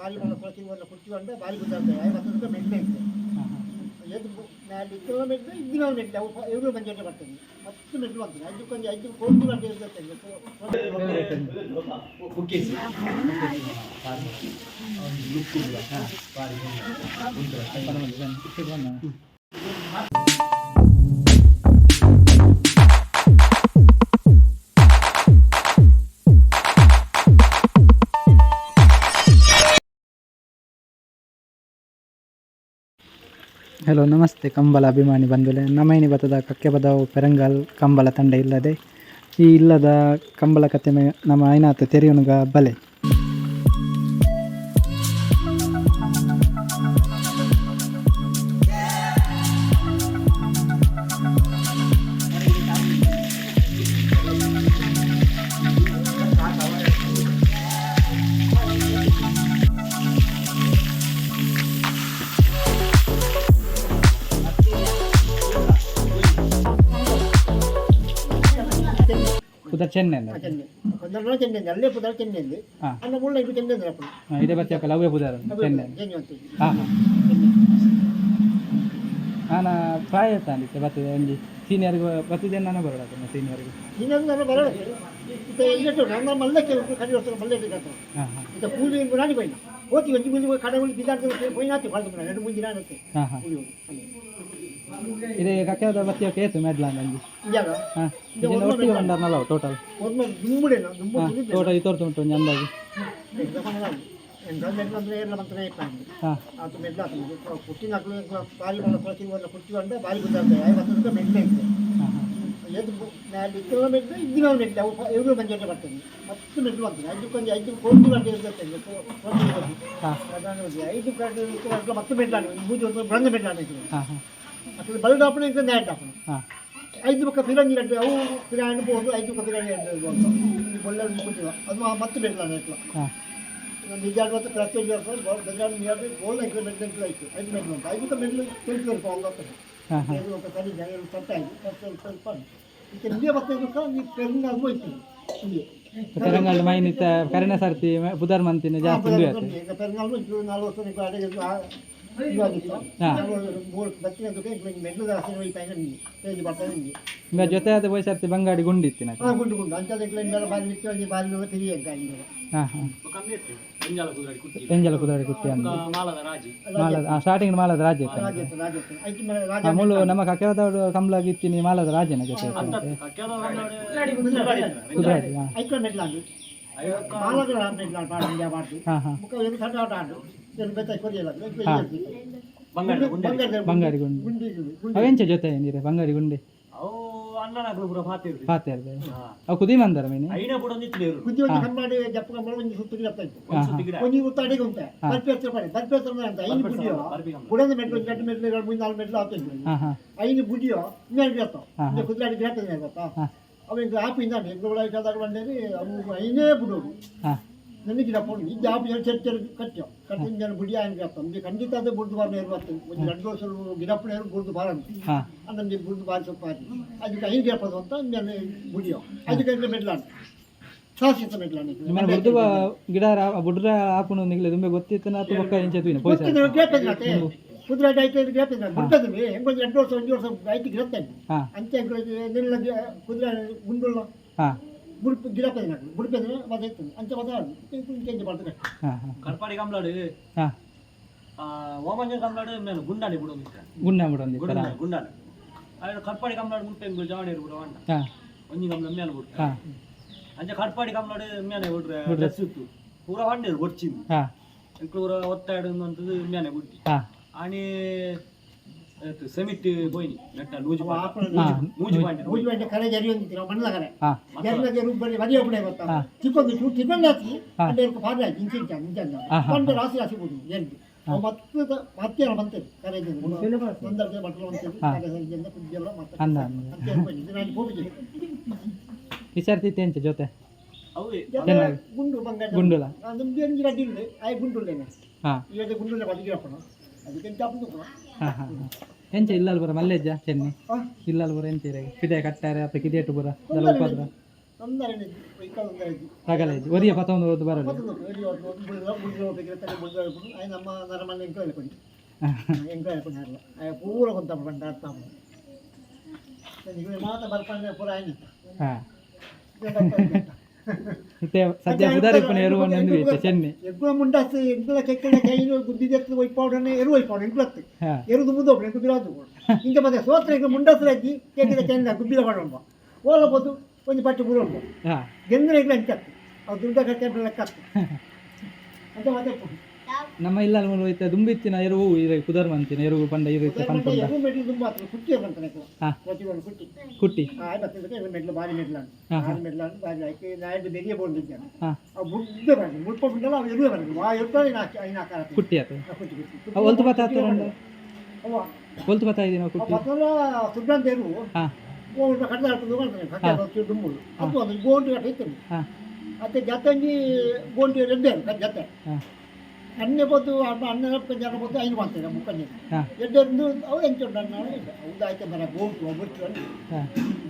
ಬಾರಿ ಮಲ್ಲ ಪ್ರತಿ ಒಂದು ಕುಚ್ಚಿಕೊಂಡು ಬಾರಿ ಗೊತ್ತಾಗ್ತದೆ. ಐವತ್ತು ರೂಪಾಯಿ ಮೆಟ್ಲೆ ಇರ್ತದೆ ಹಾಂ ಹಾಂ ಎದ್ದು ಮ್ಯಾಲೆ ಇದ್ದವ ಮೆಟ್ಲೆ ಇದ್ದಿನ ಮೆಟ್ಲೆ ಅವು ಎವರು ಬಂಜೆಟ್ ಬರ್ತದೆ. ಹತ್ತು ಮೆಟ್ಲು ಬರ್ತದೆ ಐದಕ್ಕೊಂದು ಐದು ಕೋಟಿ ಗಂಟೆ ಇರ್ತದೆ ಕುಕ್ಕೀಸ್ ಹಲೋ ನಮಸ್ತೆ. ಕಂಬಳ ಅಭಿಮಾನಿ ಬಂಧುಲೆ ನಮೈನಿ ಬತದ ಕಕ್ಕೆ ಬದವು ಪೆರಂಗಲ್ ಕಂಬಳ ತಂಡ ಇಲ್ಲದೆ, ಈ ಇಲ್ಲದ ಕಂಬಳ ಕತೆ ನಮ್ಮ ಐನಾಥ ತೆರೆಯುನುಗ ಬಲೆ. ಚೆನ್ನೈ. ಚೆನ್ನೆ ಚೆನ್ನೆ ಅಲ್ಲೇ ಪುದರ್ ಚೆನ್ನೆಂದು ಹಾಂ. ಅನ್ನ ಮುಳ್ಳ ಇದು ಚೆನ್ನೆ ಅಂದ್ರೆ ಅಪ್ಪ ಇದೇ ಲವ್ಯ ಪುದರ್ ಚೆನ್ನೈ ಚೆನ್ನೆ ಅಂತ ಹಾಂ ಹಾಂ. ನಾನು ಪ್ರಾಯ ತಾಂದಿತ್ತೆ ಬರ್ತದೆ ಒಂಜಿ ಸೀನಿಯರ್ಗೆ ಬರ್ತದೆ ನಾನು ಬರೋದು ಸೀನಿಯರ್ಗೆ ನನ್ನ ಬರೋಣ ಇದು ಇಲ್ಲಟ್ಟು ನನ್ನ ಮಲ್ಲಕ್ಕೆ ಕಡಿ ಹೊಸ ಮಲ್ಲೆ ಇಟ್ಟು ಹಾಂ ಹಾಂ. ಇದು ಕೂಲಿ ರಾಣಿ ಬೈನ. ಹೋಗಿ ಒಂಜಿ ಮುಂಜಿ ಕಡೆ ಹೋಗಿ ಬಿದ್ದಾಡ್ತಾರೆ ಮುಂದಿನ ಎರಡು ನಾನತ್ತೆ ಹಾಂ ಹಾಂ. ಕೂಲಿ ಹೋಗಿ. ಅಲ್ಲಿ. ಇದೇ ಕಕ್ಕೆದ ಬತ್ತಿಯ ಕೇತು ಮೆಡ್ಲಾಂಡ್ ಅಂಜಿ ಇದ್ಯಾಗ ಹಾಂ ಇದನ್ನು ಒಟ್ಟಿಗೆ ಬಂದಾರನಲ್ಲ ಟೋಟಲ್ ಒಂದು ದುಂಬುಡೇನ ದುಂಬು ಹಾಂ ತುಳಿದೆ ಟೋಟಲ್ ಇತ್ತೋರ್ತು ಉಂಟು ಒಂದು ಅಂದಾಜು ಎಂದ್ರೆ ಎಲ್ಲ ಮಂತ್ರ ಇಪ್ಪಾಂಡು ಹಾಂ ಅದು ಮೆಡ್ಲ ಪುಟ್ಟಿನ ಬಾರಿ ಮಲ್ಲ ಪ್ರತಿ ಒಂದು ಕುಚ್ಚಿಕೊಂಡು ಬಾರಿ ಗೊತ್ತಾಗ್ತದೆ ಐವತ್ತು ರೂಪಾಯಿ ಮೆಡ್ಲೆ ಇರ್ತದೆ ಹಾಂ ಹಾಂ ಎದ್ದು ಮ್ಯಾಲೆ ಇದ್ದವ ಮೆಡ್ಲೆ ಇದ್ದಿನ ಮೆಡ್ಲೆ ಅವು ಎವರು ಬಂಜೆಟ್ ಬರ್ತದೆ ಹತ್ತು ಮೆಡ್ಲು ಬರ್ತದೆ ಐದಕ್ಕೊಂದು ಐದು ಬಲ್ಡ್ ಹಾಪಣ ಇಂಕ ನ್ಯಾಟ್ ಹಾಪಣ ಹಾಂ ಐದು ಪಕ್ಕ ಫಿರಂಗಿ ರಡ್ಡು ಅವು ಫಿರಾಂಡ್ ಬೋದು ಐದು ಪಕ್ಕ ಫಿರಂಗಿ ರಡ್ಡು ಅಂತ ಬೊಲ್ಲ ಮುಗಿದಿವ ಅದು ಮತ್ತೆ ಬೇಕಲ್ಲ ರೇಟ್ಲ ನಿಜಾಡ್ ಮತ್ತೆ ಪ್ರತಿ ಬೆಜಾಡ್ ನಿಜಾಡ್ ಬೋಲ್ನ ಐದು ಮೆಡ್ಲು ಐದು ಐದು ಮೆಡ್ಲು ಅಂತ ಐದು ಮೆಡ್ಲು ತಿಳಿಸಿರ್ಪ ಅವ್ರು ಅಂತ ಐದು ಪಕ್ಕ ಸರಿ ಜನ ತಟ್ಟ ಐದು ಸ್ವಲ್ಪ ಸ್ವಲ್ಪ ಈಗ ನಿಜ ಮತ್ತೆ ನೀವು ಪೆರಿನ ಅದು ಹೋಯ್ತು ಇಲ್ಲಿ ಪೆರಂಗಲ್ ಮೈನಿತ ಕರೆಣ ಸರ್ತಿ ಬುಧರ್ ಮಂತಿನ ಜಾಸ್ತಿ ಪೆರಂಗಲ್ ನಲ್ವತ್ತು ಅಡಿಗೆ ಜೊತೆ ಆದ ವಯಸ್ಸಾರ್ತಿ ಬಂಗಾಡಿ ಗುಂಡಿತ್ತು ನಾ ಗುಂಡು ಗುಂಡು. ಅಂಥದ್ದು ಎಕ್ಲೆಂಡೆಲ್ಲ ಬಾರಿ ಮುಖ್ಯವಾಗಿ ಬಾರಿ ನೋಡ ತಿರಿಯ ಹಾಂ ಹಾಂ. ಕುಟ್ಟಿ ಮಾಲದ ಸ್ಟಾರ್ಟಿಂಗ್ ಮಾಲದ ರಾಜ ಮುಳು ನಮ್ಮ ಕಕ್ಕೆದವರು ಕಂಬ್ಲಾಗಿತ್ತೀನಿ ಮಾಲದ ರಾಜನ ಜೊತೆ ಕುದಾಡಿ ಹಾಂ. ಹಾಂ ಹಾಂ. ಬಂಗಾರಿ ಗುಂಡೆ ಅವೆಂಚ ಜೊತೆ ಏನಿದೆ ಬಂಗಾರಿ ಗುಂಡೆ? ಪಾತೆ ಇರ್ತದೆ ಅವು ಕುದಿ ಬಂದಾರ ಮೀನು? ಕುದಿ ಒಂದು ಕನ್ನಡಿ ಜಪ್ಪ ಕಂಬಳ ಒಂದು ಸುತ್ತಿಗೆ ಜಪ್ಪ ಉಂಟೆ. ಬರ್ಪೇಸ್ತ್ರ ಮಾಡಿ. ಬರ್ಪೇಸ್ತ್ರ ಮಾಡಿ ಅಂತ. ಐದು ಬುಡಿಯೋ ಬುಡದ ನಾಲ್ಕು ಮೆಟ್ಲು ಹಾಕ್ತೇನೆ ಐದು ಬುಡಿಯೋ ಇನ್ನೆರಡು ಗಿಡತ್ತೋ இந்த குதிராடி கேட்டது எனக்கு அப்போ எங்கள் ನೆನಗಿಡಪ್ಪ ಈ ಜಾಬ್ ಹೇಳ್ತಿರ್ತೀರ ಕಟ್ಟು ಕಟ್ಟಿನ ಜನ ಬಿಡಿ ಅನ್ಗಪ್ಪ ನಮ್ಗೆ ಖಂಡಿತ ಅದೇ ಬುಡ್ದು ಬಾರ ಇರ್ಬೇಕು ಒಂದು ಎರಡು ವರ್ಷ ಗಿಡಪ್ಪನ ಏನು ಬುಡ್ದು ಬಾರ ಅಂತ ಅಂದ್ರೆ ನೀವು ಬುಡ್ದು ಬಾರ ಸ್ವಲ್ಪ ಅದಕ್ಕೆ ಐದು ಗಿಡಪ್ಪದು ಅಂತ ನಾನು ಬುಡಿಯೋ ಅದಕ್ಕೆ ಇಲ್ಲಿ ಮೆಡ್ಲಾನ. ಶಾಶ್ವತ ಮೆಡ್ಲಾನ ಗಿಡ ಬುಡ್ರ ಹಾಕೊಂಡು ನಿಗಲಿ ತುಂಬ ಗೊತ್ತಿತ್ತನ ಅಥವಾ ಬೊಕ್ಕ ಇಂಚತ್ವಿನ ಪೊಯ್ಸ? ಕುದುರೆ ಐತೆ ಗ್ಯಾಪ್ ಇದೆ ಬಿಡ್ತದ್ವಿ ಹೆಂಗೆ ಎರಡು ವರ್ಷ ಒಂದು ವರ್ಷ ಐತಿ ಗಿಡತ್ತೆ ಅಂತ ಕುದುರೆ ಗುಂಡುಲ್ಲ ಹಾಂ. బుడిపి గిడపది నాకు బుడిపేది మాది అవుతుంది అంతే పదాలు ఇంకేం పడుతుంది ಹಾಂ ಹಾಂ ಕಡ್ಪಾಡಿ ಕಂಬ್ಲಾಡು ಹಾಂ ಓಮಂಜ ಕಂಬ್ಲಾಡು ಮೇಲೆ ಗುಂಡಾಡಿ ಬಿಡು ಮಿತ್ರ ಗುಂಡ ಬಿಡೊಂದಿತ್ತಲ್ಲ ಗುಂಡಾಡಿ ಗುಂಡಾಡಿ ఆయన కడపాడి కమ్లాడు ముప్పై ఎంగులు జాడేరు కూడా అంట ಹಾಂ ಒಂಜಿ ಕಮ್ಲ ಮೇಲೆ ಬಿಡ್ತಾರೆ ಹಾಂ ಅಂಚೆ ಕಡಪಾಡಿ ಕಮ್ಲಾಡು ಮೇಲೆ ಬಿಡ್ರೆ ಡ್ರೆಸ್ ಇತ್ತು ಪೂರ ಹೊಂಡೇರು ಹೊಡ್ಚಿಂದು ಹಾಂ ಪೂರ ಒತ್ತಾಡು ಅಂತದ್ದು ಮೇಲೆ ಬಿಡ್ತಿ ಹಾಂ आणि ಸೆಮಿಟ್ ಬೋಯ್ನಿ ನೆಟ್ಟ loose loose. Point loose point ಕರೆ ಜರಿ ಒಂದಿತ್ತು ನಾವು ಮಣ್ಣಲ ಕರೆ. ಜರಿಲ ಜರು ಬರಿ ಬರಿ ಒಬ್ಬಳೆ ಬರ್ತಾ ಚಿಕ್ಕೊಂದು ಚೂರು ತಿಕ್ಕಂಡಾಕಿ ಅಂದ್ರೆ ಇವ್ರು ಪಾದ ಇಂಚಿ ಇಂಚ ಇಂಚ ಒಂದು ರಾಸಿ ರಾಸಿ ಬೋದು ಎಲ್ಲಿ ಮತ್ತೆ ಮತ್ತೆ ಬಂತೇವೆ ಕರೆ ಒಂದರ್ಧ ಬಟ್ಟಲು ಬಂತೇವೆ ಕರೆ ಸರಿಯಿಂದ ಕುದ್ದೆಲ್ಲ ಜೊತೆ. ಗುಂಡು ಬಂಗಾರ. ಗುಂಡುಲ. ಗುಂಡುಲ್ಲೇನೆ ಇವತ್ತು ಗುಂಡುಲ್ಲ ಎಂಚ ಇಲ್ಲಲ್ ಬರ ಮಲ್ಲೆಜ್ಜ ಚೆನ್ನಿ ಇಲ್ಲಲ್ ಬರ ಎಂತ ಇರಾಗ ಪಿದೆ ಕಟ್ಟಾರೆ ಅಪ್ಪ ಕಿದೇಟು ಬರ ಎಲ್ಲ ಉಪದ್ರ ಆಗಲ್ಲ ಇದು ಒರಿಯ ಪತ್ತೊಂದು ಹೊತ್ತು ಬರಲ್ಲ ಪೂರ ಕೊಂತ ಬಂಡ ಅರ್ಥ ಮಾತ ಬರ್ಪಂಡ ಪೂರ ಆಯ್ನ ಮತ್ತೆ ಸದ್ಯ ಬುಧಾರಿಪ್ಪನ ಎರುವನ್ನು ಒಂದು ಚೆನ್ನಿ. ಎಗ್ಗುಳ ಮುಂಡಾಸ್ ಕೈನು ಎರು ಒಯ್ಪಾವಡು ಎಂಕುಲತ್ತು ಹಾಂ. ಎರುದು ಮುಂದೆ ಒಬ್ಬರು ಎಂಕು ಬಿರಾದು ಇಂಕ ಮತ್ತೆ ಸೋತ್ರ ಈಗ ಮುಂಡಾಸರ ಅಜ್ಜಿ ಕೆಕ್ಕಿದ ಚೆಂದ ಗುಬ್ಬಿಲ ಮಾಡೋಣ ಓಲಬೋದು ಒಂದು ಪಟ್ಟು ಬುರೋಣ ಗೆಂದ್ರೆ ಇಲ್ಲ ಅಂಚತ್ತು ಅವು ದುಡ್ಡ ಕಟ್ಟೆ ಲೆಕ್ಕ ಅಂತ ಮತ್ತೆ ನಮ್ಮ ಇಲ್ಲ ಐತೆ ದುಂಬಿತ್ತಿನ ಎರುವು ಇದೆ ಕುದರ್ವಂತಿನ ಎರುವು ಪಂಡ ಇರುತ್ತೆ ತುಂಬ ಕುಟ್ಟಿ. ಕುಟ್ಟಿ. ಆತು ಒಲ್ತು ಬತ್ತ ಒಲ್ತು ಬತ್ತ ಇದೀನ ಕುಟ್ಟಿ? ಸುಡ್ಡಂತ ದುಮ್ಮುಳು ಅದು ಗೋಂಡು ಕಟ್ಟೆ ಹಾಂ. ಮತ್ತೆ ಜತ್ತಂಗಿ ಗೋಂಡು ರೆಡ್ಡೆ ಜತ್ತೆ ಅನ್ಯ ಬದ್ದು ಅನ್ನ ಜನ ಬದ್ದು ಐದು ಮಾಡ್ತಾರೆ ಮುಖಂಡ ಎಡ್ಡೊಂದು ಅವ್ರು ಎಂಚುಂಡ ಹೌದು ಆಯ್ತು ಮರ ಹೋಗುವ ಬಿಟ್ಟು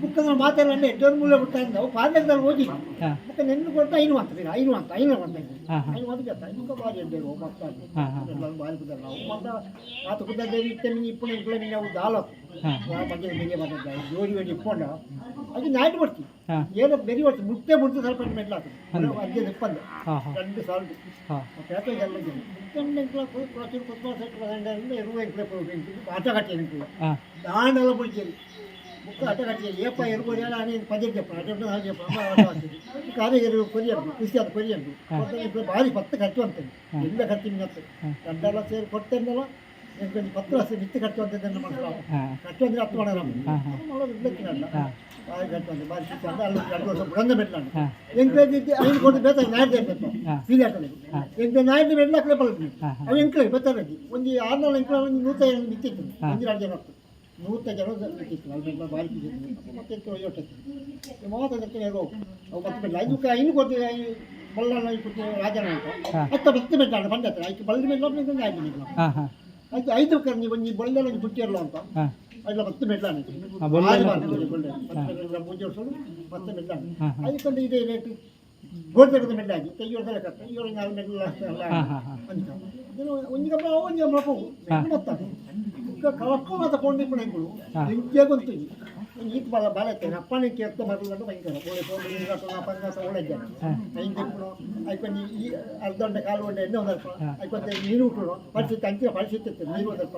ಮುಖಂಡ ಮಾತಾಡಲ್ಲ ಎಡ್ಡೊಂದು ಮೂಲೆ ಬಿಟ್ಟ ಅಂದ್ರೆ ಪಾದದಲ್ಲಿ ಓದಿ ಹಾಂ. ಮುಖ ನೆನ್ను ಕೊಡ್ತಾ ಐನು ಮಾಡ್ತಾರೆ ಐನು ಅಂತ ಐನು ಮಾಡ್ತಾ ఆయన అడిగట ఇంకా భార్య దేవు మొత్తాన్ని భార్య కుదరదు మొత్త ಆತ ಕುದ್ದೇ ಇತ್ತೆ ಇಪ್ಪಣ ಇಂಟ್ಲ ನೀವು ದಾಲಕ್ ಬಗ್ಗೆ ಬೆರಿಯ ಬರ್ತದೆ ಜೋಡಿ ವೇಡಿ ಇಪ್ಪಂಡ ಅದು ನಾಯ್ಡು ಬರ್ತಿ ಏನೋ ಬೆರಿ ಬರ್ತಿ ಮುಟ್ಟೆ ಮುಟ್ಟು ಸ್ವಲ್ಪ ಮೆಟ್ಲ ಅದೇ ನಿಪ್ಪಂದ ರೆಂಡು ಸಾಲ್ಟ್ ಪೇಟೆ ಎಲ್ಲ ಪ್ರಾಚೀನ ಕೊತ್ತ ಸೆಟ್ ಪರ್ಸೆಂಟ್ ಇರುವ ಎಂಕ್ಲೆ ಆಟ ಕಟ್ಟಿ ಎಂಕ್ಲೆ ದಾಂಡೆಲ್ಲ ಬಿಡ್ತೀರಿ ಹಾಂ దాండలో పొడిచేది ముక్క అట్ట కట్టేది ఏ పై ఎరుపు అని పది చెప్పాను అటు నాకు చెప్పాను కాదు ఎరువు కొరియండి కృషి అది కొరియండి ఇప్పుడు భారీ పత్త కట్టి ఉంటుంది ಎಲ್ಲ ಕಟ್ಟಿ ಮಿತ್ತೆ ಗಂಟೆಲ್ಲ ಸೇರಿ ಕೊಟ್ಟೆಂದಲ್ಲ ಕೊಂಚ ಪತ್ರ ಹಸಿ ಮಿತ್ತು ಕಟ್ಟಿ ಅಂತದನ್ನ ಮಾಡ್ತಾರೆ ಹಾಂ ಕಟ್ಟಿ ಅಂದ್ರೆ ಹತ್ತು ಮಾಡೋಣ ಹಾಂ ಹಾಂ ಮಾಡೋದು ಇಲ್ಲಕ್ಕಿನಲ್ಲ ಹಾಂ ಭಾರಿ ಕಟ್ಟಿ ಅಂತ ಭಾರಿ ಶಿಕ್ಷೆ ಅಂದ್ರೆ ಅಲ್ಲಿ ಎರಡು ವರ್ಷ ಬುಡಂದ ಮೆಟ್ಲಾಂಡು ಹಾಂ ಎಂಕೈದು ಐದು ಕೊಟ್ಟು ಬೇಕಾದ್ರೆ ನಾಯ್ದು ಇರ್ತೈತೆ ಹಾಂ ಸೀದಾಟಲ್ಲಿ ಎಂಕ ನಾಯ್ದು ಬೆಲ್ಲ ಅಕ್ಕಲೆ ಬಲ್ತೀನಿ ಹಾಂ ಹಾಂ ಅವು ಎಂಕಲೆ ಬತ್ತಾರದಿ ಒಂದು ಆರ್ನೂರು ಎಂಕಲ ಒಂದು ನೂತ ಜನ ನಿಂತಿತ್ತು ಒಂದು ಎರಡು ಜನ ಆಗ್ತದೆ ನೂತ ಜನ ಬೆಲ್ಲ ಬಾರಿ ಕಿಸಿತ್ತು ಮತ್ತೆ ಒಯ್ಯೊಟ್ಟಿತ್ತು ಮಾತಾಡಕ್ಕೆ ಹೇಗೋ ಅವು ಮತ್ತೆ ಬೆಲ್ಲ ಐದು ಕೊಡ್ತೀವಿ ಬಲ್ಲ ಕೊಟ್ಟು ರಾಜನ ಅಂತ. ಹತ್ತು ಹತ್ತು ಮತ್ತೆ ಬೆಟ್ಟಾಡ ಬಂದ ಹತ್ರ. ಆಯ್ತು ಬಲ್ದ ಮೇಲೆ ಒಂದು ಆಯ್ತು ಹಾಂ ಆಯ್ತು ಐದು ಕರ್ನಿ ನೀವು ಬಳ್ಳಿ ಬಿಟ್ಟಿರಲ್ಲ ಅಂತ. ಅಲ್ಲ ಮತ್ತೆ ಬೊಳ್ಳೆಲ್ಲ ಮುಂಜೆ ವರ್ಷಗಳು ಮತ್ತೆ ಹಾಂ ಅದಕ್ಕೊಂದು ಇದೇ ರೇಟ್ ಗೋಲ್ಪೇಟದ ಮೆಡ್ಲಾಗಿ ತೆಗಿಯೋದೆಲ್ಲ ಕಷ್ಟ ಇವರು ನಾಲ್ಕು ಮೆಡ್ಲ ಅಷ್ಟೆಲ್ಲ ಹಾಂ ಹಾಂ ಹಾಂ. ಅಂತ. ಒಂದು ಗಂಬ ಒಂದು ಹೋಗು. ಮೊತ್ತ ಕೊಂಡಿಪ್ಪಣ ಇಬ್ಬರು ಹಾ. ನಿಂಗೆ ಗೊತ್ತು ಈತ ಬಲ ಬಾಲತ್ತೆ ಅಪ್ಪನ ಕೆತ್ತ ಮರಲಂಡು ಭಯಂಕರ ಓಳೆ ಕೊಂಡು ಪಂಚಾಸ ಓಳೆ ಜನ ಹಾಂ ಐದು ಐಕೊಂಡು ಈ ಅರ್ಧ ಗಂಟೆ ಕಾಲು ಒಂಡೆ ಎಣ್ಣೆ ಒಂದಲ್ಪ. ಐಕೊಂತ ನೀರು ಹುಟ್ಟರು ಪರಿಸ್ಥಿತಿ ಅಂಚಿನ ಪರಿಸ್ಥಿತಿ ನೀರು ಒಂದಲ್ಪ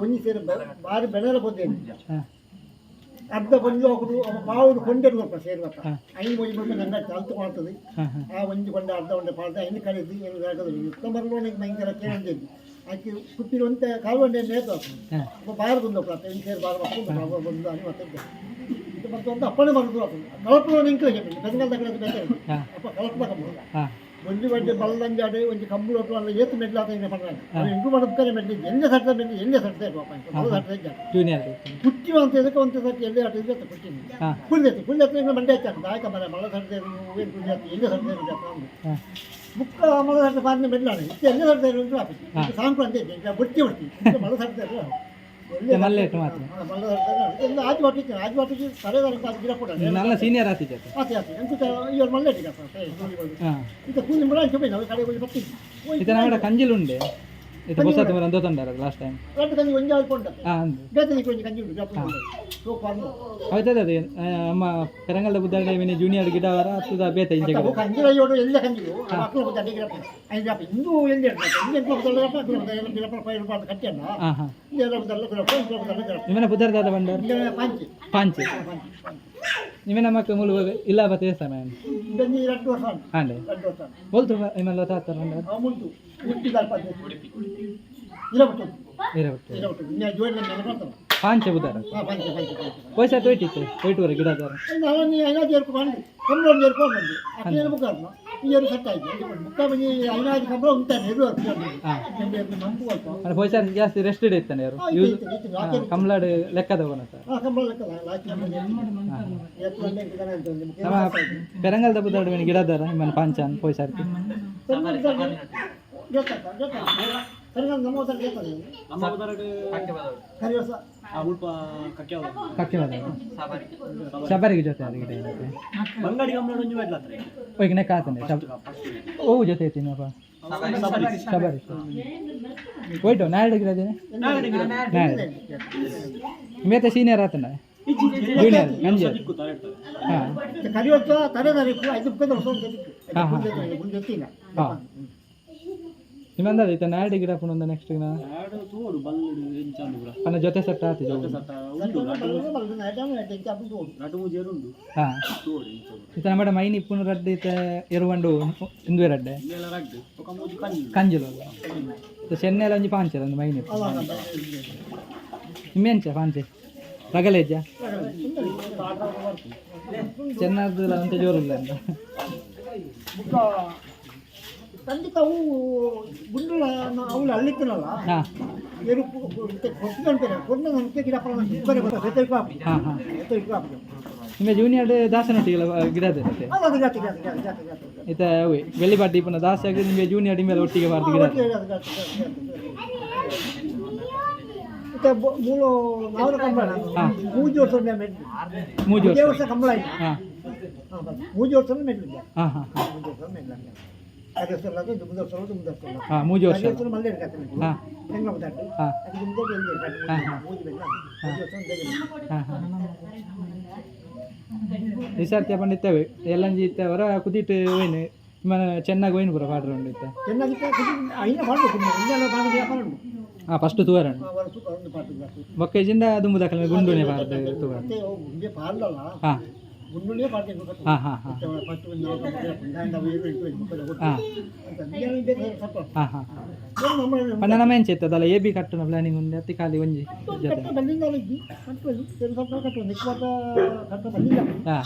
ಒಂದು ಸೇರಿ ಬಾರಿ ಬೆಳೆದ ಬಂದೇನು ಅರ್ಧ ಬಂದು ಹೋಗುದು ಮಾವುದು ಕೊಂಡಿರ್ಬೇಕು ಸೇರುವತ್ತ ಹಾ. ಐದು ಮೋಜಿ ಬಂದು ನನ್ನ ಚಾಲ್ತು ಮಾಡ್ತದೆ ಆ ಒಂದು ಕೊಂಡ ಅರ್ಧ ಒಂಡೆ ಪಾಲ್ದ ಐದು ಕಳೆದು ಏನು ಆಗದು ಉತ್ತಮರ್ಲೋನಿಗೆ ಭಯಂಕರ ಕೇಳಿದ್ದು ಆಕೆ ಹುಟ್ಟಿರುವಂಥ ಕಾಲ್ವಂಡೆ ನೇತಾಕು ಬಾರ ಬಂದು ಆತ ಇಂಕೇರ್ ಬಾರ ಬಂದು ಅನಿ ಮಾತಾಡ್ತಾರೆ ಇದು ಬಂತು ಅಂತ ಅಪ್ಪಣೆ ಮಾಡಿದ್ರು ಆತ ಕಳಪನ ಇಂಕ್ಲೇಜ್ ಬೆಂಗಾಲ್ ತಗೊಳ್ಳೋದು ಬೇಕಾಗಿತ್ತು ಅಪ್ಪ ಕಳಪನ ಒಂಜಿ ಒಂಜಿ ಬಲ್ಲಂಜಾಡಿ ಒಂಜಿ ಕಂಬಳು ಒಟ್ಟು ಅಲ್ಲ ಏತು ಮೆಟ್ಲಾತ ಹಿಂಗೆ ಪಡ್ರಾನೆ ಅವ್ನು ಎಂಟು ಮಾಡೋದಕ್ಕೆ ಮೆಟ್ಲಿದ್ದು ಎಲ್ಲೇ ಸಡ್ತ ಮೆಟ್ಲಿ ಎಲ್ಲೇ ಸಡ್ತ ಪುಟ್ಟಿ ಅಂತ ಇದಕ್ಕೆ ಒಂದು ಸಟ್ ಎಲ್ಲೇ ಆಟ ಇದೆ ಪುಟ್ಟಿ ಕುಲ್ದೈತಿ ಕುಲ್ದೈತಿ ಹಿಂಗೆ ಮಂಡೆ ಹಾಕ್ತಾರೆ ಆಯ್ತಾ ಮನೆ ಮಳೆ ಸಡ್ತ ಏನು ಕುಲ್ದೈತಿ ಎಲ್ಲೇ ಸಡ್ತ ಇರುತ್ತೆ ಮುಕ್ಕ ಮಳೆ ಸಡ್ತ ಪಾರ್ನೆ ಮೆಟ್ಲಾನೆ ಎಲ್ಲೇ ಸಡ್ತ ಇರುತ್ತೆ ಸಾಂಕ್ರಾಂತಿ ಬುಟ್ಟಿ ಬುಟ್ಟಿ ಮಳೆ ಸಡ್ತ ಇರೋ మళ్ళీ ఎట్టు మాత్రం ఆచి పట్టించి ఆచి పట్టించి సరే దానికి అది గిరకూడదు నల్ల సీనియర్ ఆచి ఆచి ఆచి ఎంత ఇయర్ మళ్ళీ ఎట్టు కదా ఇంత కూలి కూడా చెప్పిన కడే పోయి పట్టించి ఇతను కంజిలు ఉండే ಇದು ನಮ್ಮ ಕಂಜಿಲುಂಡೆ ಇದು ಹೊಸ ತುಂಬ ಒಂದು ತಂದಾರ ಲಾಸ್ಟ್ ಟೈಮ್ ಎರಡು ಕಂಜಿ ಒಂಜಿ ಆಳ್ಕೊಂಡ ಹಾಂ ಅಂದು ಬೇತನಿ ಕೊಂಚ ಕಂಜಿ ಉಂಟು ಜಾಪ ಸೋಪ್ ಅಂದು ಹೌದದ ಅದು ಅಮ್ಮ ಪೆರಂಗಲ್ದ ಬುದ್ಧ ಟೈಮಿನ ಜೂನಿಯರ್ ಗಿಡ ಅವರ ಹತ್ತದ ಬೇತ ಇಂಚೆ ಗಿಡ. ಕಂಜಿರ ಯೋಡು ಎಲ್ಲ ಕಂಜಿರು ಮಕ್ಕಳು ಬಂದ ಅಡಿಗೆ ಐದು ಇಂದು ಎಲ್ಲಿ ಇಂದು ಎಂಟು ಬಂದಲ್ಲಪ್ಪ ಅಕ್ಕಳು ಗಿಡಪ್ಪ ಪೈರು ಪಾಡು ಕಟ್ಟಿಯಲ್ಲ ಹಾಂ ಹಾಂ. ಎಲ್ಲ ಬಂದಲ್ಲ ಗಿಡಪ್ಪ ಇಂట్లో ಬಂದಲ್ಲ ಗಿಡಪ್ಪ ನಿಮ್ಮನ ಬುದ್ಧರ್ದಾದ ಬಂಡಾರ ಪಾಂಚಿ. ಪಾಂಚಿ. ನಿಮ್ಮನ ಮಕ್ಕ ಮುಲು ಇಲ್ಲ ಬತ್ತೆ ಸಮಯ ವರ್ಷ ಹೋಲ್ತು ನಿಮ್ಮಲ್ಲ ತಾತ ಬಂಡಾರ ಆ ಮುಂಟು ಉಟ್ಟಿ ಸ್ವಲ್ಪ ಇಲ್ಲ ಬಿಟ್ಟು ಇರ ಬಿಟ್ಟು ಇಲ್ಲ ಬಿಟ್ಟು ಇನ್ನು ತೊಯ್ಟುವರೆ ಗಿಡದಾರ ನಾನು ನೀ ಐನಾಜಿ ಏರ್ಕೊಂಡು ಕಂಬಳ ಒಂದು ಏರ್ಕೊಂಡು ಬಂದು ಅಕ್ಕೇನು ಮುಖ ಈ ಏರು ಸತ್ತ ಆಯ್ತು ಮುಖ ಬಂದು ಪೈಸಾ ಜಾಸ್ತಿ ರೆಸ್ಟ್ ಇಡ್ತಾನೆ ಯಾರು ಲೆಕ್ಕದವನ ಸರ್ ಪೆರಂಗಲ್ದ ಬುದ್ಧಾಡ ಗಿಡದಾರ ನಿಮ್ಮನ ಪಾಂಚಾನ್ ಪೈಸಾ ಗೊತ್ತಾಗ್ತಾ ಗೊತ್ತಾಗ್ತಾ ಕರಿಗಳು ನಮ್ಮ ಹೋದಾಗ ಕೇಳ್ತಾರೆ ನಮ್ಮ ಅವತಾರಕ್ಕೆ ಕರಿವಸ ಆ ಉಲ್ಪ ಕಕ್ಕೆ ಅವತಾರ ಕಕ್ಕೆ ಬದ ಶಬರಿಗೆ ಜೊತೆ ಅದಕ್ಕೆ ಬಂಗಾಡಿ ಕಂಬಳ ಒಂಜಿ ಮಾಡ್ಲ ಹತ್ರ ಹೋಗಿ ನೆಕ್ಕ ಆತಂಡೆ ಶಬ ಓ ಜೊತೆ ಐತಿನಪ್ಪ ಶಬರಿ. ಹೋಯ್ತು ನಾಳೆ ಗಿಡದೇನೆ ನಾಳೆ ಮೇತೆ ಸೀನಿಯರ್ ಆತಂಡ ಜೂನಿಯರ್ ಗಂಜಿ ಹಾಂ. ಕರಿವಸ ತಲೆ ತಾರೀಕು ಐದು ಮುಖದ ವರ್ಷ ಅಂತ ಹಾ, ಹಾ. ನಿಮ್ಮಂದ ಐತೆ ನಾಳೆ ಗಿಡ ಪುನೊಂದ ನೆಕ್ಸ್ಟ್ ಗಿಡ ಎರಡು ತೋಡು ಬಲ್ಲಡು ಎಂಚಾಂದು ಕೂಡ ಅನ್ನ ಜೊತೆ ಸೆಟ್ ಆತಿ ಸತ್ತ ಉಂಟು ನಟು ಮುಜೇರು ಉಂಟು ಹಾ. ತೋಡು ಮೈನಿ ಪುನಃ ರಡ್ಡೆ ಇತ್ತ ಎರುವಂಡು ಇಂದುವೆ ರಡ್ಡೆ. ಇನ್ನೆಲ್ಲ ರಡ್ಡು ಮೂಜಿ ಕಂಜುಲು ಚೆನ್ನೆಲ್ಲ ಒಂಜಿ ಪಾಂಚರ ಒಂದು ಮೈನಿ ನಿಮ್ಮೆಂಚ ಪಾಂಚೆ? ರಗಲೇಜ ಚೆನ್ನದ್ದು ಅಂತ ಜೋರಿಲ್ಲ ಅಂತ. ಖಂಡಿತ ಅವು ಗುಂಡುಳ ಅವಳು ಅಳ್ಳಿತ್ತನಲ್ಲ ಹಾಂ. ಏನು ಕೊಟ್ಟಿದಂತಾರೆ ಕೊಟ್ಟ ನನಗೆ ಗಿಡ ಇಬ್ಬರೇ ಗೊತ್ತಾ ರೈತರಿಗೆ ಹಾಂ ರೈತರಿಗೆ ಹೆತ್ತರಿಕ ನಿಮ್ಮ ಜೂನಿಯರ್ ದಾಸನೊಟ್ಟಿಗೆಲ್ಲ ಇತ್ತ ಅವೆ ಬೆಳ್ಳಿ ಬಾಟಿ ಪುನಃ ದಾಸ ಆಗಿ ನಿಮಗೆ ಜೂನಿಯರ್ ಮೇಲೆ ಒಟ್ಟಿಗೆ ಬಾರ್ದು ಗಿಡ. ಕಂಬಳ ಹಾ. ಮೂಜಿ ವರ್ಷ ಮೂಜಿ ವರ್ಷ. ಕಂಬಳ ಆಯ್ತು. ಮೂಜಿ ವರ್ಷ ಮೆಟ್ಲು ಹಾಂ ಹಾಂ ಹಾಂ. ಮೂಜಿ ವರ್ಷ ವರ್ಷ ಅಲ್ಲ ಮುಂದೆ ಹಾಂ ಮೂಜಿ ವರ್ಷ. ಅದು ಮಲ್ಲೆ ಹಾಂ. ಹೆಂಗ ಹಾಂ. ಅದು ಹಾ, ಹಾ. ಮೂಜಿ. ಹಾಂ. ಹಾಂ ಪಂಡಿತ್ತವೆ ಎಲ್ಲಂಜಿ ಇತ್ತವರ ಕುದಿಟ್ಟು ಏನು ಚೆನ್ನಾಗಿ ಒಯ್ನು ಪುರ ಪಾಡ್ರ ಉಂಡಿತ್ತ ಐನ ಮಾಡಬೇಕು ಇನ್ನೆಲ್ಲ ಕಾಣಿಗೆ ವ್ಯಾಪಾರ ಹಾಂ ಫಸ್ಟ್ ತೂವರ ಅವರ ಸುತ್ತ ಒಂದು ಪಾಠ ಜಾಸ್ತಿ. ಬೊಕ್ಕೇಜಿಂದ ದುಂಬು ದಾಖಲೆ ಗುಂಡುನೆ ಬಾರ್ದು ತೂವರ. ಮತ್ತೆ ಅವು ಮುಂದೆ ಪಾರ್ಲಲ್ಲ ಹಾಂ ಗುಂಡುನೇ ಪಾಡ್ಬೇಕು ಹಾಂ ಹಾಂ ಹಾಂ ಫಸ್ಟ್ ನಾವು ಕಂಬಳ ಏಳು ಎಂಟು ಎಂಟು ಮುಪ್ಪತ್ತು ಕೊಟ್ಟು ಹಾಂ ಅಂತ ಇನ್ನೇನು ಬೇಕು ಸ್ವಲ್ಪ ಹಾಂ ಹಾಂ ಏನು ನಮ್ಮ ಪಂಡ ನಮ್ಮ ಎಂಚ ಇತ್ತದಲ್ಲ ಎ ಬಿ ಕಟ್ಟುನ ಪ್ಲಾನಿಂಗ್ ಉಂಡೆ ಅತ್ತಿ ಖಾಲಿ ಒಂಜಿ ಜೊತೆ ಕಟ್ಟ ಬಂದಿಲ್ಲ ಇದ್ದಿ ಕಟ್ಟುವುದು ಏನು ಸ್ವಲ್ಪ ಕಟ್ಟುವುದು ನಿಕ್ವಾತ ಕಟ್ಟ ಬಂದಿಲ್ಲ ಹಾಂ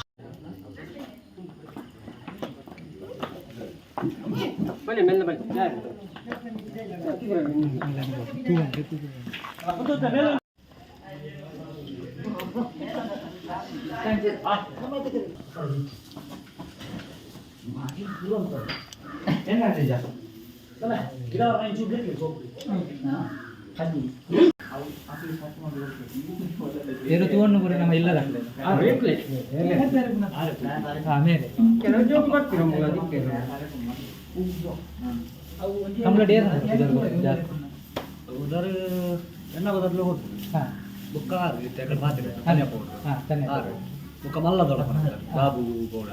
ಗಿಡ ಎಂಚು ಬೇಕು ಸೋಪು ತಗೊಂಡು ತೂವನ್ನು ಕೂಡ ನಮ್ಮ ಇಲ್ಲದ. ಹಾಂ ಮೇಲೆ ಕಂಪ್ಲೀಟ್ ಏನು ಜಾಸ್ತಿ. ಉದರ ಎನ್ನ ಆರು ಹೋಗ್ತು ಹಾಂ ಬುಕ್ಕ ತೆಗಡ್ ಹಾ ಹಾಂ ಹಾಂ ಚೆನ್ನೈ ಬುಕ್ಕ ಮಲ್ಲ ದೊಡ್ಡ ಬಾಬು ಗೌಡ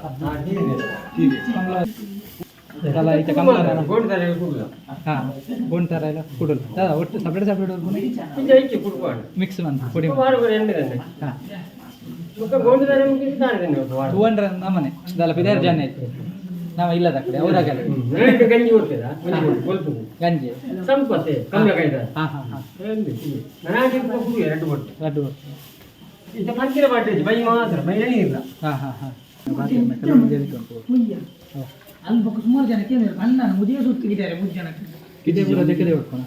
ಕಮಲ ಈತ ಕಮಲ ಹಾಂ ಗೋಣ್ ಥರ ಎಲ್ಲ ಕುಡಲು ದಾದಾ ಒಟ್ಟು ಸಪ್ರೇಟ್ ಸಪ್ರೇಟ್ ಮಿಕ್ಸ್ ಮಂತ್ ಪುಡಿ ಹಾಂ ಟೂ ಹಂಡ್ರೆಡ್ ನಮ್ಮನೆ ಇದೆಲ್ಲ ಪಿದಾರ್ ಜನ ಆಯ್ತು ನಾವು ಇಲ್ಲದ ಕಡೆ ಅವರಾಗಲ್ಲ ಗಂಜಿ ಗಂಜಿ ನನಗೆ ಎರಡು ಬಟ್ಟೆ. ಲಡ್ಡು ಇಂತ ಪಂಚಿರ ಬಾಟೇಜ್ ಬೈ ಮಾತ್ರ ಬೈ ಎಣ್ಣೆ ಇಲ್ಲ. ಹಾಂ ಹಾಂ ಹಾಂ. ಅಲ್ಲಿ ಸುಮಾರು ಜನಕ್ಕೆ ಅಣ್ಣ ಮುದಿಯ ಸುತ್ತಿಗಿದ್ದಾರೆ ಮೂರು ಜನಕ್ಕೆ. ಕಿದೆ ಪೂರ ತೆಗೆದೇ ಉಟ್ಕೋಣ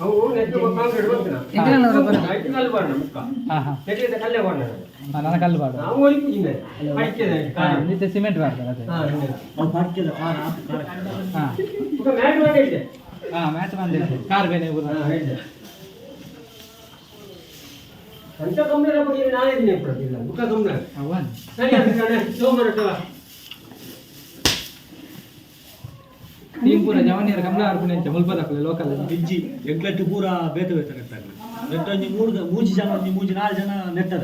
ಅವು ನೆಟ್ಟು ಕಾಂಕ್ರೀಟ್ ಬರ್ತಾನ ಎಂಕನಲ್ಲ ಬರ ಐದು ಕಲ್ಲು ಬಾರ್ನ ಮುಕ್ಕ ಹಾಂ ಹಾಂ ತೆಗೆದ ಕಲ್ಲೇ ಬಾರ್ನ ಹಾಂ ನನ್ನ ಕಲ್ಲು ಬಾಡು ನಾವು ಓಡಿ ಪೂಜಿನ ಅಡಿಕೆದ ಹಾಂ ನಿತ್ಯ ಸಿಮೆಂಟ್ ಮಾಡ್ತಾರೆ ಅದೇ ಹಾ ಹಿಂಗೆ ಅವ್ರು ಪಾಡ್ಕಿಲ್ಲ ಕಾರ್ ಆತ ಕಾರ್ ಹಾಂ ಮುಖ ಮ್ಯಾಟ್ ಮಾಡಿದ್ದೆ ಹಾಂ ಮ್ಯಾಚ್ ಬಂದಿದೆ ಕಾರ್ ಬೇನೆ ಊರ ಹಾ ಹೇಳಿದೆ ಅಂತ ಕಮ್ಮಲ ಬಗ್ಗೆ ನಾನೇ ಇದೀನಿ ಪ್ರತಿಲ್ಲ ಮುಖ ಕಮ್ಮಲ ಅವನ್ ಸರಿ ಅಂತ ಸೋಮವಾರ ಟೀಮ್ ಪೂರ ಜವನಿಯರ ಗಮನ ಆಡ್ಕೊಂಡು ಅಂತ ಮುಲ್ಪ ತಕ್ಕಲೆ ಲೋಕಲ್ ಬಿಜ್ಜಿ ಎಗ್ಲೆಟ್ಟು ಪೂರ ಬೇತ ಬೇತ ನೆಟ್ಟಾಗ್ಲಿ ನೆಟ್ಟೊಂಜಿ ಮೂರು ಮೂಜಿ ಜನ ಒಂಜಿ ಮೂಜಿ ನಾಲ್ಕು ಜನ ನೆಟ್ಟದ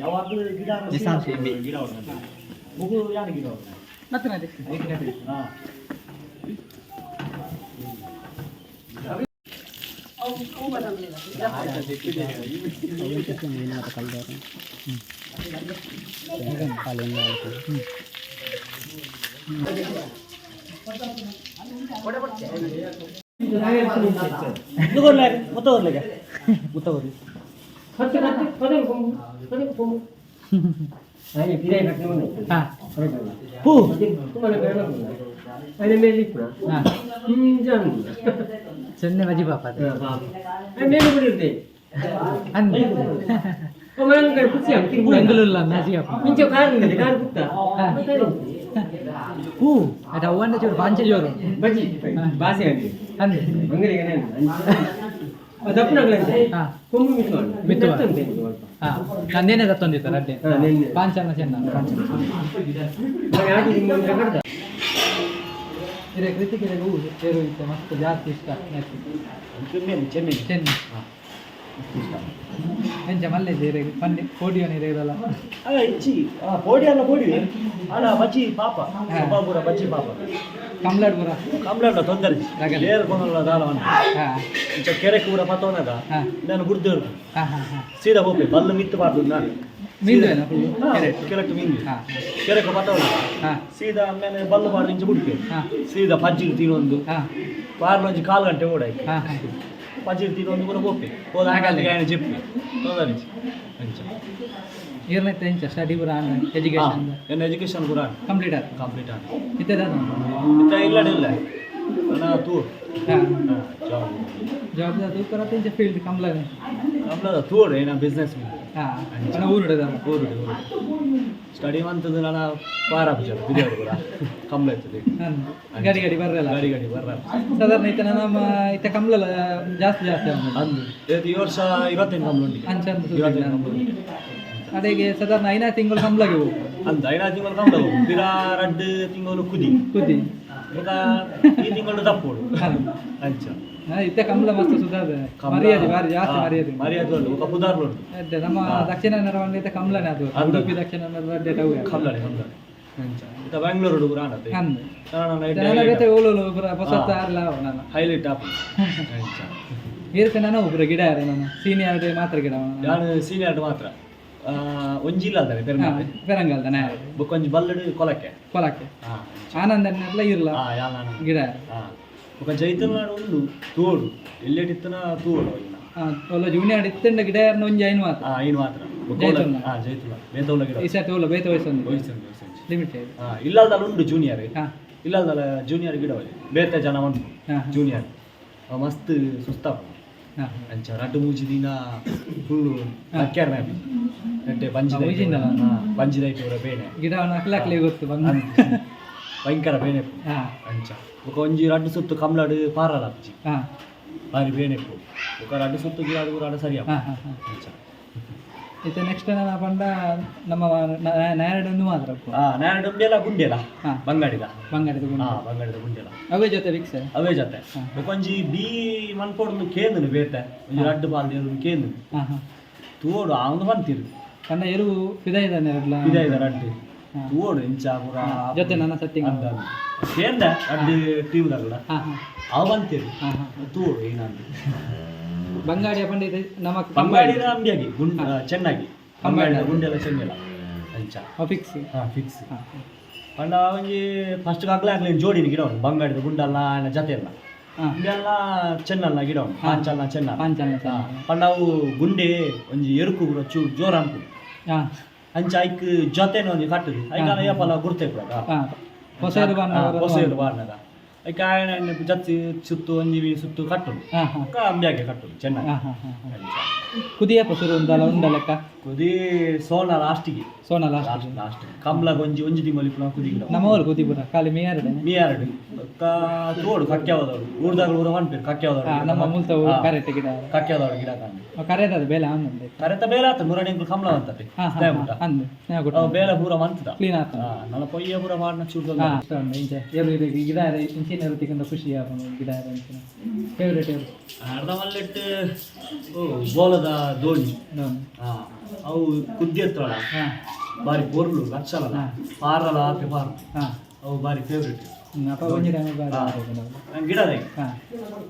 ಜವಾಬ್ದಾರಿ ಗಿಡ ಗಿಡ. ಮುಗು ಯಾರು ಗಿಡ ಹೊಡ್ದಂತೆ? ಮತ್ತೆ ಹಾ ಇದು ಬರ್ಲೆ ಮುತ್ತ ಬರ್ಲಿಗೆ ಮುತ್ತ ಬರ್ಲಿ ಹತ್ತು ಹತ್ತು ಪದಂ ಕೊಂಬು ಪದಂ ಕೊಂಬು ಹಾಗೆ ಪಿರೇ ಕಟ್ಟೆ ಒಂದು ಹಾಂ ಹೂ ತುಂಬಾನೇ ಬೇಡ ಅದೇ ಮೇಲೆ ಇಪ್ಪು ಹಾಂ ಹಿಂಜನ್ ಚೆನ್ನೆ ಮಜಿ ಪಾಪ ಅದು ಮೇಲೆ ಬಿಡಿರ್ದೆ ಅಂದ್ ಒಮ್ಮೆ ಕಡೆ ಖುಷಿ ಆಗ್ತಿ ಬೆಂಗಳೂರು ಮ್ಯಾಜಿಗೆ ಇಂಚೆ ಕಾರ್ ನಿಂದೆ ಕಾರ್ ಕುತ್ತ ಹಾ. ಹೂ ಆಯ್ತಾ ಅವ್ವನ್ನ ಚೂರು ಪಾಂಚ ಜೋರು. ಬಜ್ಜಿ ಬಾಸಿ ಆಗಿ ಅಂದೆ. ಬಂಗಡಿಗೆ ದಪ್ಪನಾಗ್ಲಂತೆ ಹಾ. ಕೊಂಬು ಮಿತ್ತು ಮಾಡಿ ಮಿತ್ತು ಮಾಡಿ. ಮೆತ್ತಂತೆ ಸ್ವಲ್ಪ. ಹಾ. ನಂದೇನೆ ತತ್ತೊಂದಿತ್ತು ಅಡ್ಡೆ. ಪಾಂಚನ ಚೆನ್ನ ಪಾಂಚನ ಹೂ ಸೇರು ಇತ್ತು ಮಸ್ತ್ ಜಾಸ್ತಿ ಇಷ್ಟ. ಚೆನ್ನೈ ಚೆನ್ನ. ಎಂಚ ಮಲ್ಲೆ ಸೇರೆ ಪಂಡಿ ನೀರು ಇರಲ್ಲ. ಅಲ್ಲ ಇಚ್ಚಿ ಆ, ಪೋಡಿ ಅಲ್ಲ ಪೋಡಿ ಅಲ್ಲ ಬಜ್ಜಿ ಪಾಪ. ಸೊಬ್ಬಾಪುರ ಬಜ್ಜಿ ಪಾಪ. ಕಮ್ಲಾಡ್ಪುರ. ಪುರ ಕಂಬ್ಲೇಂಡ ತೊಂದರೆ. ಏರ್ ಬಂದಲ್ಲ ದಾಳವನ್ನ ಇಂಚ ಕೆರೆ ಕೂಡ ಪತ್ತವನದ. ನಾನು ಗುರ್ದು ಸೀದಾ ಹೋಗ್ಬೇಕು. ಬಲ್ಲು ಮಿತ್ತು ಬಾರ್ದು ನಾನು. ಮೀನು ಕೆರೆಕ್ಟ್ ಮೀನು. ಹಾ. ಕೆರೆಗೆ ಪತ್ತವನ ಹಾ. ಸೀದಾ ಆಮೇಲೆ ಬಲ್ಲು ಬಾರ್ದು ಇಂಚ ಬಿಡ್ಕೆ ಹಾ. ಸೀದಾ ಪಜ್ಜಿಗೆ ತಿನ್ನೊಂದು ಹಾ. ಬಾರ್ಲೊಂಜಿ ಕಾಲು ಗಂಟೆ ಓಡಾಯಿ ಹಾ ಹಾ ಪಜ್ಜಿಗೆ ತಿನ್ನೊಂದು ಕೂಡ ಹೋಗ್ತೆ ಹೋದ ಆಗಲ್ಲ. ಹಾಗೆ చెప్పి ತೊಂದರೆ ಅಂಚ ಏರ್ನೈತೆ ಎಂಚ ಸ್ಟಡಿ ಪುರ ಎಜುಕೇಶನ್ ಎನ್ನ ಎಜುಕೇಶನ್ ಕೂಡ ಕಂಪ್ಲೀಟ್ ಆಯ್ತು ಕಂಪ್ಲೀಟ್ ಆಗಿ ಇತ್ತದ ಇತ್ತ ಇಲ್ಲ ನಾ ತೂ ಹಾ ಜಾಬ್ ಜಾಬ್ ಅದು ಪರ ಎಂಚ ಫೀಲ್ಡ್ ಕಂಪ್ಲಾನೆ ನಮ್ದು ತೂಡು ಏನ ಬಿಸ್ನೆಸ್ ಹಾ ಅಣ್ಣ ಊರು ಹಿಡಿದ ಊರು ಸ್ಟಡಿ ಮಂತದ್ದು ನಾನು ಪಾರ ಬಿಜಾರು ಕೂಡ ಕಂಬಳ ಇರ್ತದೆ ಗಾಡಿ ಗಾಡಿ ಬರಲ್ಲ ಗಾಡಿ ಗಾಡಿ ಬರ್ರ ಸಾಧಾರಣ ಇತ್ತ ನಮ್ಮ ಇತ್ತ ಕಂಬ್ಲಲ್ಲ ಜಾಸ್ತಿ ಜಾಸ್ತಿ ಅಂದು ಈ ವರ್ಷ ಇವತ್ತೈದು ಕಂಬಳ ಉಂಟು ಅಂಚಂದು ಇವತ್ತೈದು ಕಂಬಳ ಅಡೆಗೆ ಸಾಧಾರಣ ಐನಾ ತಿಂಗಳು ಕಂಬ್ಲಾಗೆ ಹೋಗು ಅಂದ ಐನಾ ತಿಂಗಳು ಕಂಬಳ ಪಿರಾ ರಡ್ಡು ತಿಂಗಳು ಕುದಿ ಕುದ್ದಿ ಈಗ ಈ ತಿಂಗಳು ತಪ್ಪೋಡು ಅಂಚ. ಇತ್ತ ಕಂಬ್ಲ ಮಸ್ತ್ ಕಂಬಳ- ಮರ್ಯಾದೆ ಬಾರಿ ಜಾಸ್ತಿ ಮರ್ಯಾದೆ ಮರ್ಯಾದೆ ಉಂಟು ఒక ಪುದಾರ್ಲು ಉಂಟು. ಅದೇ ನಮ್ಮ ದಕ್ಷಿಣ ಕನ್ನಡ ಇತ್ತ ಕಮಲನೆ ಅದು. ಅದು. ಉಡುಪಿ ದಕ್ಷಿಣ ಕನ್ನಡ ಅಡ್ಡೆ ಟೌ ಕಮಲನೆ ಕಮಲನೆ. ಅಂಚ. ಇತ್ತ ಬೆಂಗಳೂರು ಹುಡುಗರು ಆನತ್ತೆ ನಾನು ನೈಟ್ ನಾನು ಬೇತೆ ಓಲೋಲು ಒಬ್ಬರ ಹೊಸತ್ತ ಆರ್ಲ ನಾನು. ಹೈಲೈಟ್ ಆಪ್ ಅಂಚ. ನಾನು ಒಬ್ಬರ ಗಿಡ ಯಾರು ನಾನು? ಸೀನಿಯರ್ ಮಾತ್ರ ಗಿಡ ನಾನು. ಸೀನಿಯರ್ ಮಾತ್ರ. ಒಂಜಿಲ್ಲ ಅಲ್ದಾನೆ ಹಾ, ಪೆರ್ಮಾಳೆ ಪೆರಂಗಲ್ದನೆ ಬೊಕ್ಕೊಂಜಿ ಬಲ್ಲಡು ಕೊಲಕ್ಕೆ? ಕೊಲಕ್ಕೆ. ಹಾ. ಆನಂದನೆಲ್ಲ ಇರ್ಲ ಆ ಯಾನ ಗಿಡ ಹಾ ఒక చైతన్యాడు ఉండు తోడు వెళ్ళేటిత్తన తోడు ఆయన ಆ, ಒಲ್ಲ ಜೂನಿಯರ್ ಇತ್ತಂಡ ಗಿಡ ಯಾರನ್ನ ಒಂಜಿ ಐನು ಮಾತ್ರ ఆయన మాత్రం జైతున్న. జైతుల మేతవుల గిడ ಈ ಸತಿ ಒಲ್ಲ ಬೇತ ವಯಸ್ಸೊಂದು వయసండి వయసండి ಲಿಮಿಟೆಡ್ ఇల్లాదల ఉండు జూనియర్ ಹಾ ఇల్లాదల జూనియర్ గిడ ಬೇತೆ ಜನ ಒಂದು ಹಾ ಜೂನಿಯರ್ ಮಸ್ತ್ ಸುಸ್ತಾಪ ಹಾ ಅಂಚ ರಡ್ಡು ಮೂಜಿ ದಿನ ಫುಲ್ ಅಕ್ಕ್ಯಾರ ಮ್ಯಾಪಿ ನೆಟ್ಟೆ ಬಂಜಿ ಆ, ಉಯ್ಜಿಂದಲ? ಬಂಜಿ ದೈಟು ಬೇನೆ ಗಿಡವನ್ನು ಅಕ್ಲಾಕ್ಲೆ ಗೊತ್ತು ಬಂದು ಭಯಂಕರ ಬೇನೆಪ್ಪು ಅಂಚ ಬೊಕ ಒಂಜಿ ರಡ್ ಸುತ್ತು ಕಮ್ಲಡ್ ಪಾರಲ ಅಪ್ಜಿ ಬಾರಿ ಬೇನೆಪ್ಪು ಬೊಕ ರಡ್ಡು ಸುತ್ತು ಗಿರಾಡು ಗುರಾಡ ಹಾ ಇತ್ತೆ ನೆಕ್ಸ್ಟ್ ನನ್ನ ಪಂಡ ನಮ್ಮ ನಾಯರಡೊಂದು ಮಾತ್ರ ನಾಯರಡೊಂದೆಲ್ಲ ಗುಂಡೆಲ ಬಂಗಾಡಿದ. ಬಂಗಾಡಿದ ಗುಂಡ. ಬಂಗಾಡಿದ ಗುಂಡೆಲ ಅವೇ ಜೊತೆ ಫಿಕ್ಸ್ ಅವೇ ಜೊತೆ. ಬೊಕೊಂಜಿ ಬಿ ಮನ್ಪೊಡು ಕೇಂದ್ರ ಬೇತೆ. ಒಂಜಿ ರಡ್ಡು ಬಾಲ್ದು ಕೇಂದ್ರ ತೋಡು ಅವನು ಬಂತಿರು ಕಂಡ ಎರು ಪಿದಾಯ್ದಾನೆ ಪಿದಾಯ್ದ ರಡ್ಡು. ಹಾ. ಇಂಚಾಪುರ ಇಂಚ ಪೂರ ಜೊತೆ ನನ್ನ ಕೇಂದ್ರ ರಡ್ಡು ಟೀಮ್ದಾಗಲ ಹಾ ಹಾ. ಅವ ಹಾ ತೋಡು ಏನಂತ ಬಂಗಾಡಿಯ ಪಂಡ ಇದು ನಮ್ಮ ಬಂಗಾಡಿದ ಅಂಬಿಯಾಗಿ ಗುಂಡ ಚೆನ್ನಾಗಿ. ಕಂಬಾಡಿ. ಗುಂಡೆಲ್ಲ ಚೆನ್ನಿಲ್ಲ ಚೆನ್ನೆಲ ಅಂಚ ಫಿಕ್ಸ್ ಹಾ ಫಿಕ್ಸ್ ಹಾ. ಪಂಡ ಅವಂಗೆ ಫಸ್ಟ್ ಆಗಲೇ ಆಗಲಿ ಜೋಡಿನ ಗಿಡ ಉಂಟು ಬಂಗಾಡಿದ ಗುಂಡಲ್ಲ ಜೊತೆ ಎಲ್ಲ. ಇದೆಲ್ಲ ಚೆನ್ನಲ್ಲ ಗಿಡ ಉಂಟು. ಪಾಂಚಲ್ಲ ಚೆನ್ನ ಪಾಂಚಲ್ಲ ಪಂಡ ಅವು ಗುಂಡೆ ಒಂಜಿ ಎರುಕು ಕೂಡ ಚೂರು ಜೋರ ಅಂತ ಹಾ. ಅಂಚ ಐಕ್ ಜೊತೆನ ಒಂಜಿ ಕಟ್ಟುದು ಐಕಾಲ ಏಪಲ ಗುರ್ತೆ ಕೂಡ ಹಾ. ಹೊಸದು ಬಣ್ಣ ಹೊಸದು ಬಾರ್ನದ ಐಕ ಆಯಣ ಜತ್ತಿ ಸುತ್ತು ಒಂಜಿ ಸುತ್ತು ಕಟ್ಟುದು ಅಂಬ್ಯಾಗೆ ಕಟ್ಟುದು ಚೆನ್ನಾಗಿ ಹಾ ಹಾ ಹಾ ಹಾ. ಕುದಿ ಸೋನ ಲಾಸ್ಟಿಗೆ. ಸೋನ ಲಾಸ್ಟ್ ಲಾಸ್ಟ್. ಲಾಸ್ಟ್ ಗೊಂಜಿ ಒಂಜಿ ತಿಂಗಳು ಪುನಃ ನಮ್ಮ ಅವರು ಕುದಿ ಪುನಃ ಖಾಲಿ ಮೇ ಎರಡನೇ ಮೀ ಎರಡು ಅಕ್ಕ ತೋಡು ಕಕ್ಕ್ಯಾವದವರು ಊರ್ದಾಗ ಊರ ಮಾಡ್ಬೇಕು ಕಕ್ಕ್ಯಾವದವರು ನಮ್ಮ ಮುಲ್ತವು. ಕರೆಕ್ಟ್ ಗಿಡ. ಕಕ್ಕ್ಯಾವದವರು ಗಿಡ ಕಾಣಿ ಕರೆಯದ ಬೇಲೆ ಆನಂದ ಕರೆತ ಬೇಲ ಆತ ನೂರಡಿಂಕ್ಲು ಕಮ್ಲ ಅಂತತೆ ಅಂದು ಬೇರೆ ಪೂರ ಮಂತದ. ಕ್ಲೀನ್ ಆತ. ನನ್ನ ಪೊಯ್ಯ ಪೂರ ಮಾಡ್ನ ಚೂರು ಇಂಚೆ ಇದು ಗಿಡ ಇಂಚಿನ ಇರುತ್ತಿಕ್ಕಂತ ಖುಷಿ ಆಪನು ಗಿಡ ಇಂಚಿನ ಫೇವ್ರೇಟ್ ಎರು ಅರ್ಧ ಮಲ್ಲಿಟ್ಟು ಓ ಬೋಲದ ದೋಣಿ. ಹಾ. ಅವು ಕುದ್ದಿ ಎತ್ತಳ ಹಾ. ಬಾರಿ ಬೋರ್ಲು ಲಕ್ಷಲ. ಪಾರಲ ಆಪೆ ಪಾರ. ಹಾ. ಅವು ಬಾರಿ ಫೇವ್ರೇಟ್. ಗಿಡದ ಹಾ.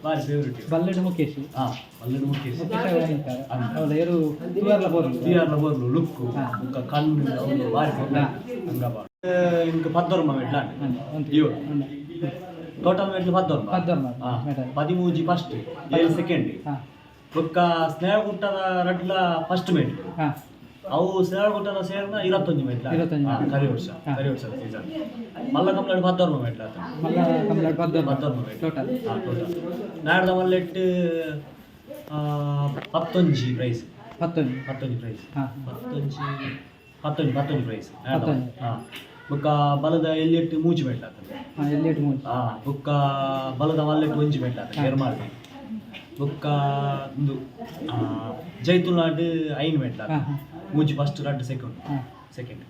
ಬಾರಿ ಫೇವ್ರೇಟ್ ಬಲ್ಲೆಡ್ ಮುಖೇಶಿ ಹಾ ಬಲ್ಲೆಡ್ ಮುಖೇಶ ಅವಳ ಎರು ತುವರ್ಲ ಬೋರ್ಲು. ಬಿಆರ್ನ ಬೋರ್ಲು ಲುಕ್ಕು ಹಾ. ಮುಖ ಕಣ್ಣು ಅವನು ಬಾರಿ ಇಂಕ ಪದ್ದೊರ್ಮ ಮೆಟ್ಲಾಂಡ್. ಟೋಟಲ್ ಮೆಟ್ಲು ಪದ್ದೊರ್ಮ. ಪದ್ದೊರ್ಮ, ಹಾ. ಪದಿಮೂಜಿ ಫಸ್ಟ್ ಏಳು ಸೆಕೆಂಡ್ ಹಾ. ಒಕ್ಕ ಸ್ನೇಹ ಗುಟ್ಟದ ರಡ್ಲ ಫಸ್ಟ್ ಮೆಟ್ಲು ಹಾ. ಅವು ಸ್ನೇಹ ಗುಟ್ಟದ ಸೇರ್ನ ಇರತ್ತೊಂದು ಮೆಟ್ಲ ಕರಿ ವರ್ಷ ಕರಿ ವರ್ಷ ಸೀಸನ್ ಮಲ್ಲ ಕಂಪ್ಲೇಂಟ್ ಪದ್ದೊರ್ಮ ಮೆಟ್ಲ ಪದ್ದೊರ್ಮ ಮೆಟ್ಲು ಟೋಟಲ್ ಹಾ ಟೋಟಲ್ ನಾಡ್ದ ಮಲ್ಲೆಟ್ಟು ಪತ್ತೊಂಜಿ ಪ್ರೈಸ್ ಹತ್ತೊಂದು. ಪತ್ತೊಂಜಿ ಪ್ರೈಸ್ ಹಾ. ಪತ್ತೊಂಜಿ ಪತ್ತೊಂಜಿ ಪತ್ತೊಂಜಿ ಪ್ರೈಸ್ ಪತ್ತೊಂಜಿ. ಹಾಂ. ಬೊಕ್ಕ ಬಲದ ಎಲ್ಲಿಟ್ಟು ಮೂಜಿ ಹಾಂ ಎಲ್ಲಿ ಮೂರು ಆ ಬೊಕ್ಕ ಬಲದ ಮಲ್ಲೆಟ್ಟು ಒಂಜಿ ಮೆಟ್ಲಾಗ್ತದೆ ಎರ್ಮಾಳ್ಗೆ ಬೊಕ್ಕ ಒಂದು ಆ, ಜೈತುನಾಡ್ ಐನ್ ಹಾಂ ಮೂಜಿ ಫಸ್ಟ್ ರಡ್ಡು ಸೆಕೆಂಡ್ ಸೆಕೆಂಡ್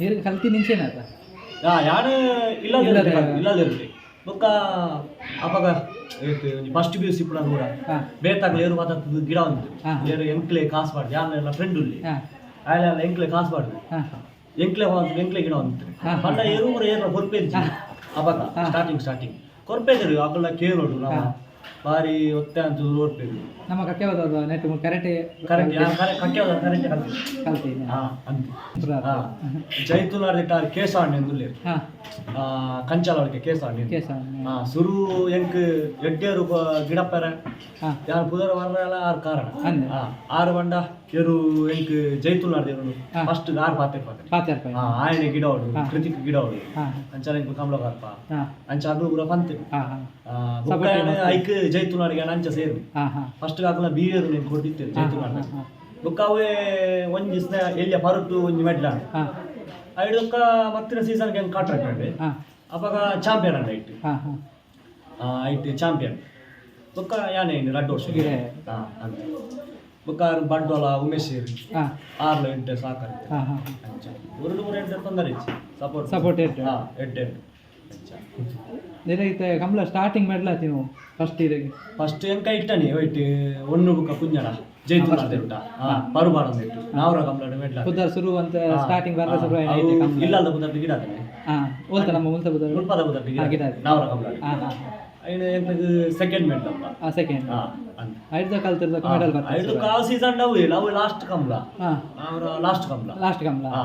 ನೀರು ಕಲ್ತಿ ನಿಂಚೇನಾತ ಆ ಯಾರು ಇಲ್ಲದೆ ಇಲ್ಲದೆ. ಇಲ್ಲದೆ ಇರಲಿ. ಬೊಕ್ಕ ಅಪಗ ಫಸ್ಟ್ ಬಿ ಯು ಸಿ ಪುಡ ಕೂಡ. ಬೇತಾಗ್ಲಿ ಏರು ಮಾತಾಡ್ತದ್ದು ಗಿಡ ಉಂಟು. ಏರು ಎಂಕ್ಲೆ ಕಾಸು ಮಾಡಿ ಯಾನೆಲ್ಲ ಫ್ರೆಂಡ್ ಉಳ್ಳಿ. ಹಾಂ. ಆಯ್ಲೆಲ್ಲ ಎಂಕ್ಲೆ ಕಾಸು ಮಾಡುದು. ಎಂಕ್ಲೆ ಹೋದ ಎಂಕ್ಲೆ ಗಿಡ ಉಂಟು. ಪಂಡ ಏರು ಏರ ಕೊರ್ಪೆ ಅಪಗ ಹಾ. ಸ್ಟಾರ್ಟಿಂಗ್ ಸ್ಟಾರ್ಟಿಂಗ್ ಕೊರ್ಪೆದರು ಅಕಲ್ಲ ಕೇಳೋಡು ನಾವು. ಬಾರಿ ಒತ್ತೆ ಅಂತ ಓಡ್ಬೇಕು ನಮ್ಮ ಕಕ್ಕೆ ಹೋದ ನೆಟ್ ಕರೆಕ್ಟ್ ಕಕ್ಕೆ ಕರೆಕ್ಟ್ ಕಲ್ತಿ ಕಲ್ತೀನಿ ಹಾ ಅಂತ ಹಾ. ಕೇಸಾಣಿ ಆ ಕಂಚಾಲೊಳಗೆ ಕೇಸಾಣಿ ಹಾ ಸುರು ಎಂಕ್ ಎಡ್ಡೇರು ಗಿಡಪ್ಪರ. ಹಾಂ. ಯಾರು ಪುದರ ಬರಲ್ಲ ಆರು ಕಾರಣ. ಹಾ ಆರು ಬಂಡ ಎರು ಎಂಕ್ ಜೈತುಲಾರ್ದೇರು ಹಾ. ಫಸ್ಟ್ ಆರು ಪಾತೆ ಪಾತೆ ಹಾ ಆಯನೆ ಗಿಡ ಹೊಡು ಕೃತಿಕ ಗಿಡ ಹೊಡು ಅಂಚಾಲ ಎಂಕ್ ಕಮಲ ಕಾರ್ಪ ಹಾಂ. ಅಂಚ ಅದು ಪೂರ ಪಂತೆ. ಹಾಂ ಹಾಂ. ಐಕ್ ಜೈತುನಾಡಿಗೆ ಅಂಚ ಸೇರು ಹಾಂ ಹಾಂ. ಫಸ್ಟ್ ಆಕಲ ಬೀರು ನೀನು ಕೊಟ್ಟಿದ್ದೇನೆ ಜೈತುನಾಡ ಬೊಕ್ಕ ಅವೇ ಒಂಜಿ ದಿವಸ ಎಲ್ಲಿಯ ಪರುಟ್ಟು ಒಂಜಿ ಮೆಡ್ಲ ಹಾಂ. ಐಡೊಕ್ಕ ಮತ್ತಿನ ಸೀಸನ್ಗೆ ಹೆಂಗೆ ಕಾಂಟ್ರಾಕ್ಟ್ ಮಾಡಿ ಅವಾಗ ಚಾಂಪಿಯನ್ ಅಂಡ ಐಟ್ ಐಟ್ ಚಾಂಪಿಯನ್ ಬೊಕ್ಕ ಯಾನೆ ರಡ್ಡು ವರ್ಷ. ಹಾಂ ಬೊಕ್ಕ ಬಂಡೋಲ ಉಮೇಶ್ ಆರ್ಲ ಎಂಟೆ ಅಂಚ. ಒಂದು ಮೂರು ಎಂಟು ತೊಂದರೆ ಸಪೋರ್ಟ್ ಸಪೋರ್ಟ್ ಎಂಟು. ಹಾಂ ಎಂಟು ಎಂಟು. ನಿನಗೆ ಕಂಬಳ ಸ್ಟಾರ್ಟಿಂಗ್ ಮಾಡ್ಲಾತಿ ನೀವು? ಫಸ್ಟ್ ಇದಕ್ಕೆ. ಫಸ್ಟ್ ಎಂಕ ಇಟ್ಟನಿ? ವೈಟ್ ಒಂದು ಬುಕ್ಕ ಕುಂಜಡ ಜೈತು ಮಾಡ್ತಿರುಟ ಹಾಂ ಪರುಬಾಡ ಇಟ್ಟು ನಾವ್ರ ಕಂಪ್ಲೇಂಟ್ ಮೇಡ್ಲ. ಶುರು ಅಂತ ಸ್ಟಾರ್ಟಿಂಗ್ ಬರಲ ಹಾ, ಶುರು ಇಲ್ಲ ಅಲ್ಲ ಬುದ್ಧ ಗಿಡ ಅದೇ ಹಾಂ ಓಲ್ತ ನಮ್ಮ ಮುಲ್ತ ಬುದ್ಧ ಮುಲ್ಪದ ಬುದ್ಧ ಗಿಡ. ಹಾ, ಗಿಡ ಅದೇ. ನಾವ್ರ ಕಂಪ್ಲೇಂಟ್ ಹಾಂ ಹಾಂ ಐನ ಎಂತದು? ಸೆಕೆಂಡ್ ಮೇಡ್ಲ ಆ ಸೆಕೆಂಡ್ ಹಾಂ ಅಂತ. ಐದು ಕಲ್ತಿರ್ದ ಮೆಡಲ್ ಐದು ಕಾಲ್ ಸೀಸನ್ ನಾವು ಅವು ಲಾಸ್ಟ್ ಕಂಬ್ಲ ಹಾ. ಅವರ ಲಾಸ್ಟ್ ಕಂಬ್ಲ ಲಾಸ್ಟ್ ಕಂಬಳ. ಹಾ.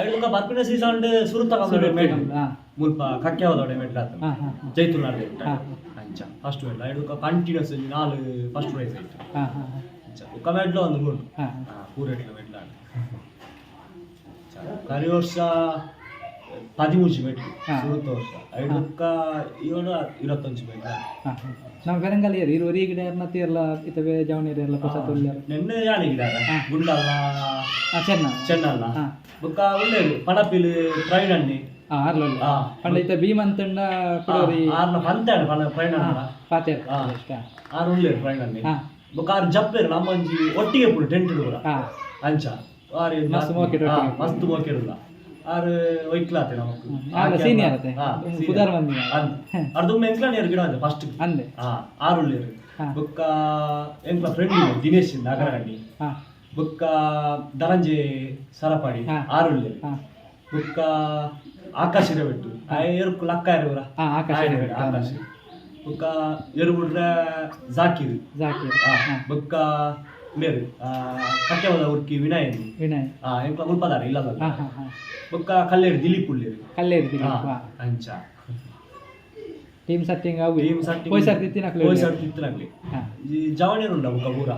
ಐದು ಬರ್ಪಿನ ಸೀಸನ್ ಸುರುತ ಕಂಬ್ಲ ಮೇಡ್ ಹಾಂ. ಮುಲ್ಪ ಕಕ್ಕೆಯವಲ ಉಡೆ ಬೆಡ್ಲಾದ್ ಹಾ ಜೈತುರ್ ಲಡ್ ಹಾಚ್ಛ ಪಸ್ಟ್ ಬೆಡ್ಲ ಐಡುಕ ಪಂಚಿನ ಒಂಜಿ ನಾಲ್ ಫಸ್ಟ್ ವೈಸ್ ಹಾ ಹಾಚ್ಛ ಬೊಕ ಬೆಡ್ಲ ಒಂದು ಗುರು ಹಾ. ಹಾ ಪೂರ ಎಡ್ ಬೆಡ್ಲ ಗರಿ ವರ್ಷ ಪದಿಮೂರು ಚಿ ಬೆಡ್ ಹಾ. ಇವತ್ತೋರ್ಸ ಐಡುಕ ಏಳು ಇಪ್ಪತ್ತೊಂದು ಗರಂಗಲಿಯರ್ ಇರುವರೆ ಈಕಡೆ ಯಾರ್ ಮತ್ತೇರ್ ಅಕ್ಕಿತ ವೆ ಜವಣಿದೆಲ್ಲ ಪೊಸತು ಉಲ್ಲೆನ್ ಯಾಡಿ ಇಡದ ಹಾ. ಗುಂಡವಾ ಹಾ. ಚೆನ್ನ ಚೆಂಡ ಹಾ. ಬೊಕ್ಕ ಪಡಪಿಲ್ ಪ್ರೈಡ್ ಅನ್ನಿ ಹಾ. ಬೊಕ್ಕ ಒಳ್ಳೇದು ಪಣಪಿಲ್ ಪ್ರೈನ್ ಅನ್ನಿ ಹಾಂ ಆರ್ಲಲ್ಲ ಹಾ. ಪಂಡ ಇತ್ತ ಭೀಮಂತಂಡ ಕುಡೋರಿ ಆರ್ನ ಪಂತಾಡು ಪಣ ಪ್ರೈನ್ ಅನ್ನ ಪಾತೆ ಹಾ. ಇಷ್ಟ ಆರು ಮಸ್ತ್. ಮೋಕೆಟ್. ಮಸ್ತ್ ಮೋಕೆಡುಲ್ಲ ಆರು ಒಯ್ಕ್ಲಾತೆ ನಮಕ್ ಆಗ senior ಅತೆ. ಪುದಾರ್ ಮಂದಿ. ಅರ್ಧೊಮ್ಮೆ ಎಂಕ್ಲ ನೀರು ಗಿಡ ಅಂದೆ ಫಸ್ಟ್ ಅಂದೆ ಆರು ಒಳ್ಳೇರು ಹಾ. ಬೊಕ್ಕ ಎಂಕ್ಲ ಫ್ರೆಂಡ್ ದಿನೇಶ್ ಹಾಂ ಬೊಕ್ಕ ಧನಂಜೆ ಸರಪಾಡಿ. ಆರು ಒಳ್ಳೇರು ಹಾಂ ಬುಕ್ಕ ಆಕಾಶ ಇರಬೇಕು. ಏರು ಲಕ್ಕ ಇರವರ? ಆಕಾಶ. ಆಕಾಶ. ಬುಕ್ಕ ಏರು ಬಿಟ್ರೆ ಜಾಕಿರ್ ಜಾಕಿರ್ ಬೊಕ್ಕ ಬೇರೆ ಕಟ್ಟೆವದ ಉರ್ಕಿ ವಿನಯನ್ ವಿನಯ್. ಹಾ ಎಂಕ್ಲ ಉಲ್ಪದಾರ ಇಲ್ಲ ಬೊಕ್ಕ ಕಲ್ಲೇರು ದಿಲೀಪ್ ಉಳ್ಳೇರು ಕಲ್ಲೇ ಇರ್ತೀವಿ ಅಂಚ ಟೀಮ್ ಸಟ್ಟಿಂಗ್ ಅವು ಟೀಮ್ ಸಟ್ಟಿಂಗ್ ಹೋಯ್ ಸರ್ತಿ ತಿನ್ನಕ್ಲೆ ಹೋಯ್ ಸರ್ತಿ ತಿನ್ನಕ್ಲಿ ಜವನೀರು ಉಂಡ ಬುಕ್ಕ ಪೂರ?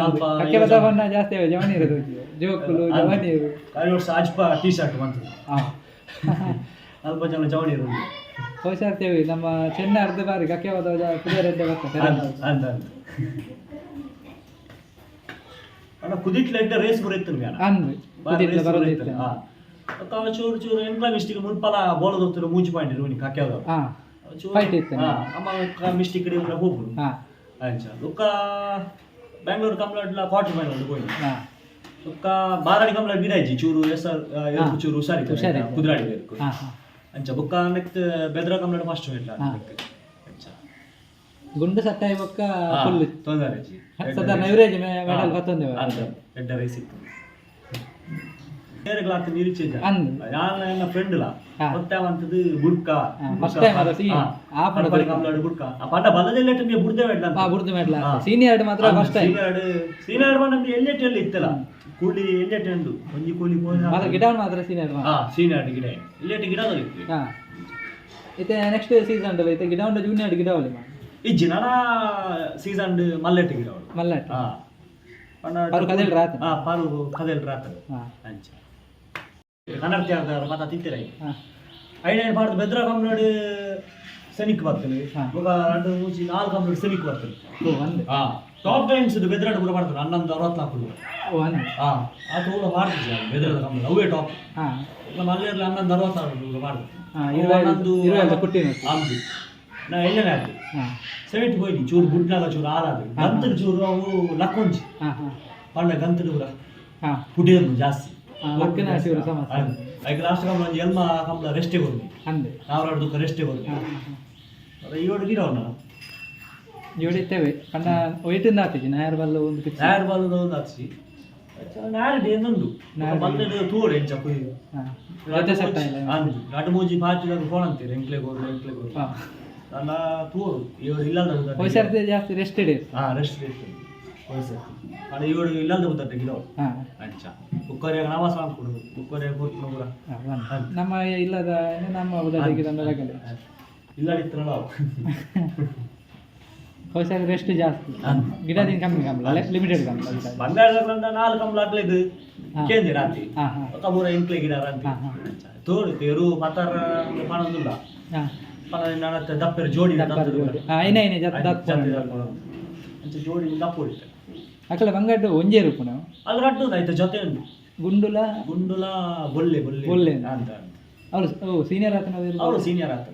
ಅಲ್ಪ ಬದವನ್ನ ಜಾಸ್ತಿ ಇರೋದು ಜೋಕುಲು ಜವನೀರು ಕಳೆದ ಅಜ್ಪ ಟೀ ಶರ್ಟ್ ಬಂತು ಹಾಂ. ಅಲ್ಪ ಜನ ಚೌಡಿ ಉಂಟು ಹೋಯ್ ಸರ್ತೀವಿ ನಮ್ಮ ಚೆನ್ನ ಅರ್ಧ ಬಾರಿ ಕಕ್ಕೆ ಹೋದ ಕುದಿಯರೆದ್ದೆ ಬರ್ತದೆ ಅಂತ ಅಂತ ಅಂತ. ಅಣ್ಣ ಕುದಿಟ್ಲೆ ಎಡ್ಡೆ ರೇಸ್ ಬರೈತೆ ಮ್ಯಾನ ಅಂದ್ವಿ ಕುದಿಟ್ಲೆ ಬರೋದಿತ್ತು ಚೂರು ಚೂರು ಎಂಕ್ಲ ಮಿಸ್ಟಿಕ್ ಮುನ್ಪಲ ಬೋಳ ದೋಸ್ತರು ಮೂಜಿ ಪಾಯಿಂಟ್ ಇರುವನಿ ಕಾಕ್ಯಾದ ಹಾಂ. Fight ಇತ್ತು. ಅಮ್ಮ ಮಿಸ್ಟಿಕ್ ಕಡೆ ಹೋಗ್ಬೋದು ಹಾಂ. ಅಂಚ ಲುಕ್ಕ ಬ್ಯಾಂಗ್ಳೂರ್ ಕಂಪ್ಲೀಟ್ ಕ್ವಾರ್ಟರ್ ಫೈನಲ್ ಹೋಗಿ. ಹಾಂ. ಬಾರಾಡಿ ಕಮಲ ಬಿಡಾಯ್ಜಿ ಚೂರು ಹಾ. ಚೂರು ಹುಷಾರಿ ಕುದ್ರಾಡಿ ಹಾಂ ಅಂಚ ಬುಕ್ಕ ನೆಕ್ಸ್ಟ್ ಬೆದ್ರ ಕಂಪ್ಲೇಂಟ್ ಫಸ್ಟ್ ಇಟ್ಲ ಗುಂಡು ಸಟ್ಟಾಯಿ ಬೊಕ್ಕ ತೊಂದರೆ ಸದಾ ಮೇಡಲ್ ಮೆಡಲ್ ಬತ್ತೊಂದೇವ ಎಡ್ಡ ರೈಸ್ ಇತ್ತು. ಬೇರೆ ಕ್ಲಾತ್ ನಿರೀಕ್ಷೆ ಇದ್ದ ನನ್ನ ಫ್ರೆಂಡ್ ಲ? ಹಾ. ಮತ್ತೆ ಅವಂತದ್ದು time ಅದು see, ಆ ಪಡ ಆ ಟಂಗೆ ಬುಡ್ದೆ ಬೇಡ ಆ ಬುಡ್ದು ಬೇಡ ಸೀನಿಯರ್ ಮಾತ್ರ ಫಸ್ಟ್ ಟೈಮ್ ಸೀನಿಯರ್ ಸೀನಿಯರ್ ಎಲ್ಲ ಇತ್ತಲ್ಲ? ಕೂಲಿ ಎಲ್ಲೆಟ್ ಉಂಡು ಒಂಜಿ ಕೂಲಿ ಮಾತ್ರ ಗಿಡ ಮಾತ್ರ ಸೀನಿಯರ್ ಹಾ ಸೀನಿಯರ್ ಗಿಡ. ಎಲ್ಲೆಟ್ ಗಿಡ ಇತ್ತು ಹಾಂ. ಇತ್ತೆ ನೆಕ್ಸ್ಟ್ ಸೀಸನ್ ಅಲ್ಲಿ ಇತ್ತೆ ಗಿಡ ಉಂಡ ಜೂನಿಯರ್ ಗಿಡ ಅವಲಿ ಈ ನನ ಸೀಸನ್ ಮಲ್ಲೆಟ್ ಗಿಡ ಮಲ್ಲಾಟ್. ಹಾ. ಪಾರು ಕದೆಲ್ ರಾತ್. ಹಾ ಪಾರು ಕದೆಲ್ ರಾತ್ ಹಾ. ಅಂಚ. ಕನ್ನಡತಿ ಆರ್ದವ್ರು ಮಾತಾಡ್ತಿತ್ತೀರ ಐದು ಪಾಡ್ದು ಬೆದ್ರ ಕಂಪ್ಲೀಟ್ ಸೆನಿಕ್ ಬರ್ತದೆ. ಇವಾಗ ಎರಡು ಮೂಚಿ ನಾಲ್ಕು ಕಂಪ್ಲೀಟ್ ಸೆನಿಕ್ ಬರ್ತದೆ. ಹಾ. ಟಾಪ್ ಟೈಮ್ಸ್ ಬೆದ್ರಾಟ ಕೂಡ ಮಾಡ್ತಾರೆ. ಹನ್ನೊಂದು ಅರವತ್ನಾಲ್ಕು ಹಾಂ. ಆ ತೋಳ ಮಾಡ್ತಿದ್ದೆ ಬೆದ್ರದ ಕಂಪ್ಲೀಟ್ ಅವೇ ಟಾಪ್ ನಮ್ಮ ಮಲ್ಲೇರಲ್ಲಿ ಹನ್ನೊಂದು ಅರವತ್ತಾರು ಕೂಡ ಮಾಡಿದ್ರು ಹನ್ನೊಂದು ಆಮ್ದು ನಾ ಎಲ್ಲನೇ ಆಗ್ಲಿ ಸೆವೆಂಟಿ ಹೋಯ್ತು ಚೂರು ಗುಡ್ನಾಗ ಚೂರು ಹಾಲಾದ್ರು ಗಂತದ ಚೂರು ಅವು ಲಕ್ಕೊಂಜಿ. ಪಂಡ ಗಂತದ ಕೂಡ. ಪುಟಿಯನ್ನು ಜಾಸ್ತಿ. ಅಂದೆ ನಾವ್ರಾಡು ದುಃಖ ರೆಸ್ಟೇ ಕೊಡ್ನಿ ಹಾಂ ಹಾಂ ಹಾಂ. ಅದ ಈ ಒಡು ಗಿಡ ಅವನ ಇವಡಿತ್ತೇವೆ ಕಣ್ಣ ಒಯ್ಟಿಂದ ಆತಿಜಿ ನಾಯರ್ ಬಲ್ಲು ಒಂದು ನಾಯರ್ ಬಾಲದ ಒಂದು ಹಚ್ಚಿ ನಾಯರ್ ಏನೊಂದು ನಾಯರ್ ಬಂದೆಡು ತೂರು ಎಂಚ ಕುಯ್ದು. ಹಾಂ. ಜೊತೆ ಸೆಟ್ ಇಲ್ಲ. ಅಂದು ಗಂಟು ಮೂಜಿ ಬಾಚಿದಾಗ ಫೋನ್ ಅಂತೀರಿ. ಎಂಕ್ಲೆ ಗೋರು ಎಂಕ್ಲೆ ಗೋರು ಹಾಂ. ನನ್ನ ತೂರು ಇವರು ಹುಷಾರ್ದೆ ಜಾಸ್ತಿ ರೆಸ್ಟ್ ಡೇ ಹಾ ರೆಸ್ಟ್ ರೆಸ್ಟ್ ಅದ ಇವರು ಇಲ್ಲದ ಬುದ್ಧಟ್ಟೆ ಗಿಡ ಅಂಚ. ಕುಕ್ಕರಿಯಾಗ ಕೊಟ್ಟು ಕೂಡ ನಮ್ಮ ಇಲ್ಲದ ನಮ್ಮ ಇಲ್ಲ ಇತ್ತಲ್ಲ ಹುಷಾರ್ ರೆಸ್ಟ್ ಜಾಸ್ತಿ. ಹಾಂ. ಗಿಡದಿಂದ ಕಮ್ಮಿ ಕಮ್ಮಿ ಲಿಮಿಟೆಡ್ ಕಮ್ಮಿ ಬಂಗಾಳದ ನಾಲ್ಕು ಕಂಬಳ ಆಗ್ಲಿದ್ದು. ಕೇಂದ್ರ ರಾತ್ರಿ. ಮೂರ ಎಂಕ್ಲೆ ಗಿಡ ರಾತ್ರಿ. ತೋಡು ತೇರು ಪತ್ತಾರ ಮಾಡೋದಿಲ್ಲ. ದಪ್ಪರ ಜೋಡಿ ದಪ್ಪ ಜೋಡಿ. ದಪ್ಪ ಜೋಡಿ ದಪ್ಪ ಹೊಡಿತೆ ಅಕ್ಕಲ ಬಂಗಡ್ಡು ಒಂಜೇ ರೂಪು ನಾವು ಅದು ಕಟ್ಟು ಆಯ್ತು ಜೊತೆ ಉಂಟು. ಗುಂಡುಲ? ಗುಂಡುಲ ಬೊಲ್ಲೆ ಬೊಲ್ಲೆ. ಬೊಲ್ಲೆ. ಅಂತ ಅವರು ಓ ಸೀನಿಯರ್ ಆತನ ಅವರು ಸೀನಿಯರ್ ಆತ